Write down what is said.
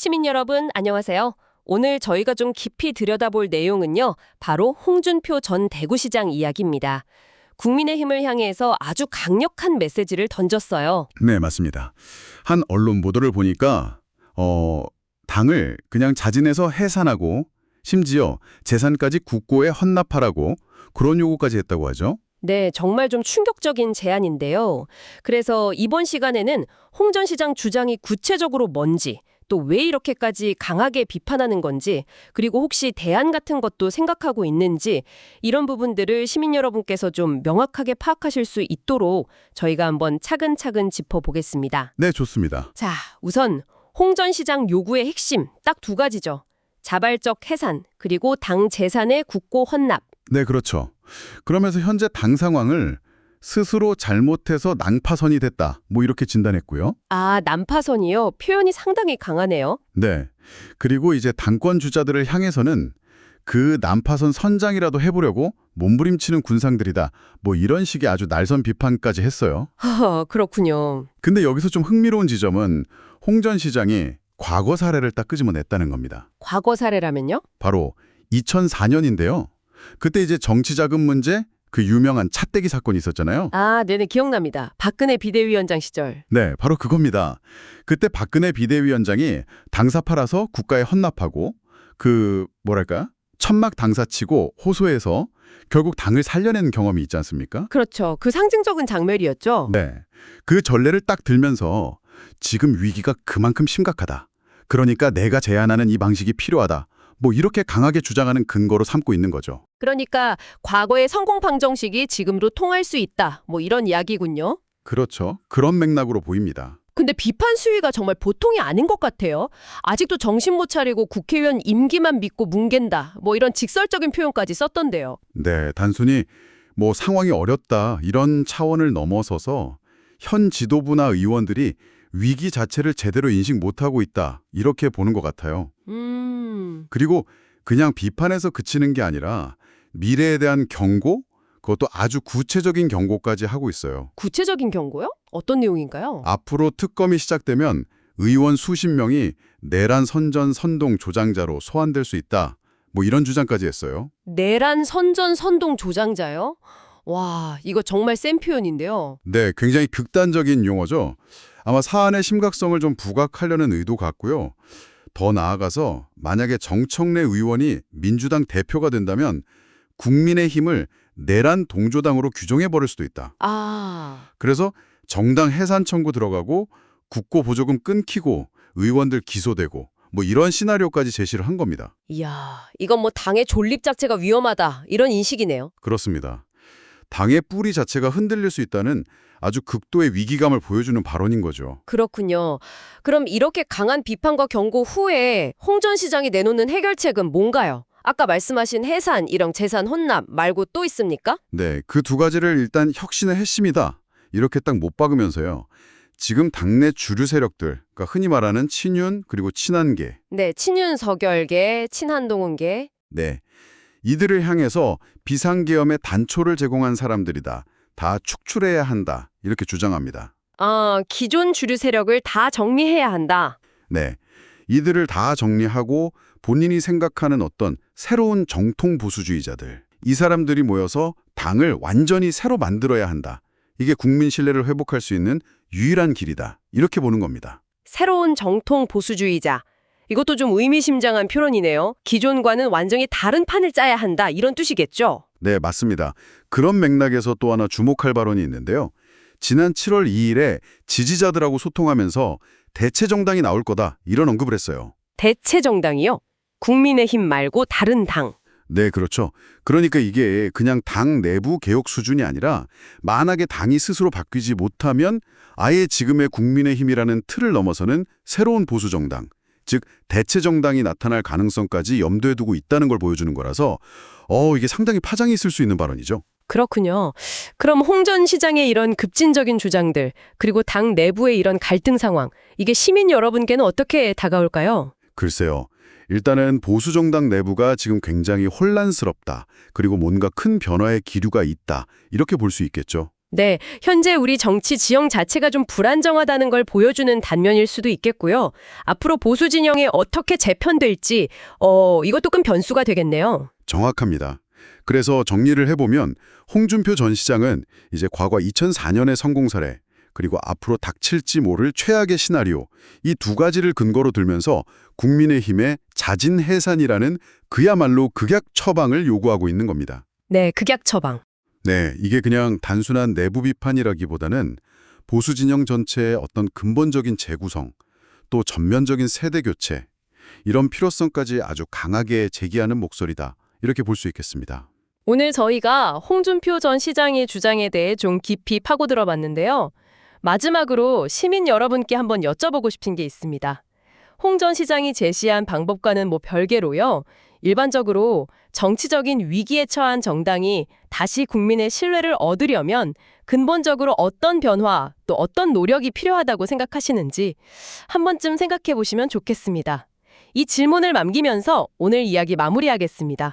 시민 여러분, 안녕하세요. 오늘 저희가 좀 깊이 들여다볼 내용은요, 바로 홍준표 전 대구시장 이야기입니다. 국민의힘을 향해서 아주 강력한 메시지를 던졌어요. 네, 맞습니다. 한 언론 보도를 보니까 어, 당을 그냥 자진해서 해산하고 심지어 재산까지 국고에 헌납하라고 그런 요구까지 했다고 하죠. 네, 정말 좀 충격적인 제안인데요. 그래서 이번 시간에는 홍 전 시장 주장이 구체적으로 뭔지, 또 왜 이렇게까지 강하게 비판하는 건지, 그리고 혹시 대안 같은 것도 생각하고 있는지, 이런 부분들을 시민 여러분께서 좀 명확하게 파악하실 수 있도록 저희가 한번 차근차근 짚어보겠습니다. 네, 좋습니다. 자, 우선 홍전 시장 요구의 핵심 딱 두 가지죠. 자발적 해산, 그리고 당 재산의 국고 헌납. 네, 그렇죠. 그러면서 현재 당 상황을 스스로 잘못해서 난파선이 됐다. 뭐 이렇게 진단했고요. 아, 난파선이요? 표현이 상당히 강하네요. 네. 그리고 이제 당권 주자들을 향해서는 그 난파선 선장이라도 해보려고 몸부림치는 군상들이다. 뭐 이런 식의 아주 날선 비판까지 했어요. 허, 그렇군요. 근데 여기서 좀 흥미로운 지점은 홍 전 시장이 과거 사례를 딱 끄집어냈다는 겁니다. 과거 사례라면요? 바로 2004년인데요. 그때 이제 정치자금 문제 그 유명한 차떼기 사건이 있었잖아요. 아, 네네, 기억납니다. 박근혜 비대위원장 시절. 네, 바로 그겁니다. 그때 박근혜 비대위원장이 당사 팔아서 국가에 헌납하고 그 뭐랄까 천막 당사치고 호소해서 결국 당을 살려낸 경험이 있지 않습니까? 그렇죠. 그 상징적인 장면이었죠. 네. 그 전례를 딱 들면서 지금 위기가 그만큼 심각하다. 그러니까 내가 제안하는 이 방식이 필요하다. 뭐 이렇게 강하게 주장하는 근거로 삼고 있는 거죠. 그러니까 과거의 성공 방정식이 지금도 통할 수 있다. 뭐 이런 이야기군요. 그렇죠. 그런 맥락으로 보입니다. 근데 비판 수위가 정말 보통이 아닌 것 같아요. 아직도 정신 못 차리고 국회의원 임기만 믿고 뭉갠다. 뭐 이런 직설적인 표현까지 썼던데요. 네, 단순히 뭐 상황이 어렵다 이런 차원을 넘어서서 현 지도부나 의원들이 위기 자체를 제대로 인식 못하고 있다 이렇게 보는 것 같아요. 음. 그리고 그냥 비판에서 그치는 게 아니라 미래에 대한 경고, 그것도 아주 구체적인 경고까지 하고 있어요. 구체적인 경고요? 어떤 내용인가요? 앞으로 특검이 시작되면 의원 수십 명이 내란 선전 선동 조장자로 소환될 수 있다. 뭐 이런 주장까지 했어요. 내란 선전 선동 조장자요? 와, 이거 정말 센 표현인데요. 네, 굉장히 극단적인 용어죠. 아마 사안의 심각성을 좀 부각하려는 의도 같고요. 더 나아가서 만약에 정청래 의원이 민주당 대표가 된다면 국민의 힘을 내란 동조당으로 규정해버릴 수도 있다. 아, 그래서 정당 해산 청구 들어가고 국고 보조금 끊기고 의원들 기소되고 뭐 이런 시나리오까지 제시를 한 겁니다. 이야, 이건 뭐 당의 존립 자체가 위험하다. 이런 인식이네요. 그렇습니다. 당의 뿌리 자체가 흔들릴 수 있다는 아주 극도의 위기감을 보여주는 발언인 거죠. 그렇군요. 그럼 이렇게 강한 비판과 경고 후에 홍 전 시장이 내놓는 해결책은 뭔가요? 아까 말씀하신 해산, 이런 재산 혼납 말고 또 있습니까? 네, 그 두 가지를 일단 혁신의 핵심이다. 이렇게 딱 못 박으면서요. 지금 당내 주류 세력들, 그러니까 흔히 말하는 친윤 그리고 친한계, 네, 친윤 서결계, 친한동훈계. 네, 이들을 향해서 비상계엄의 단초를 제공한 사람들이다. 다 축출해야 한다. 이렇게 주장합니다. 아, 기존 주류 세력을 다 정리해야 한다. 네, 이들을 다 정리하고 본인이 생각하는 어떤 새로운 정통 보수주의자들, 이 사람들이 모여서 당을 완전히 새로 만들어야 한다. 이게 국민 신뢰를 회복할 수 있는 유일한 길이다. 이렇게 보는 겁니다. 새로운 정통 보수주의자. 이것도 좀 의미심장한 표현이네요. 기존과는 완전히 다른 판을 짜야 한다. 이런 뜻이겠죠? 네, 맞습니다. 그런 맥락에서 또 하나 주목할 발언이 있는데요. 지난 7월 2일에 지지자들하고 소통하면서 대체 정당이 나올 거다. 이런 언급을 했어요. 대체 정당이요? 국민의힘 말고 다른 당. 네, 그렇죠. 그러니까 이게 그냥 당 내부 개혁 수준이 아니라 만약에 당이 스스로 바뀌지 못하면 아예 지금의 국민의힘이라는 틀을 넘어서는 새로운 보수 정당, 즉 대체 정당이 나타날 가능성까지 염두에 두고 있다는 걸 보여주는 거라서 어, 이게 상당히 파장이 있을 수 있는 발언이죠. 그렇군요. 그럼 홍 전 시장의 이런 급진적인 주장들, 그리고 당 내부의 이런 갈등 상황, 이게 시민 여러분께는 어떻게 다가올까요? 글쎄요. 일단은 보수 정당 내부가 지금 굉장히 혼란스럽다. 그리고 뭔가 큰 변화의 기류가 있다. 이렇게 볼 수 있겠죠. 네, 현재 우리 정치 지형 자체가 좀 불안정하다는 걸 보여주는 단면일 수도 있겠고요. 앞으로 보수 진영에 어떻게 재편될지 어, 이것도 큰 변수가 되겠네요. 정확합니다. 그래서 정리를 해보면 홍준표 전 시장은 이제 과거 2004년의 성공 사례 그리고 앞으로 닥칠지 모를 최악의 시나리오 이 두 가지를 근거로 들면서 국민의힘의 자진 해산이라는 그야말로 극약 처방을 요구하고 있는 겁니다. 네, 극약 처방. 네, 이게 그냥 단순한 내부 비판이라기보다는 보수 진영 전체의 어떤 근본적인 재구성, 또 전면적인 세대 교체, 이런 필요성까지 아주 강하게 제기하는 목소리다. 이렇게 볼 수 있겠습니다. 오늘 저희가 홍준표 전 시장의 주장에 대해 좀 깊이 파고 들어 봤는데요. 마지막으로 시민 여러분께 한번 여쭤보고 싶은 게 있습니다. 홍 전 시장이 제시한 방법과는 뭐 별개로요. 일반적으로 정치적인 위기에 처한 정당이 다시 국민의 신뢰를 얻으려면 근본적으로 어떤 변화 또 어떤 노력이 필요하다고 생각하시는지 한 번쯤 생각해 보시면 좋겠습니다. 이 질문을 남기면서 오늘 이야기 마무리하겠습니다.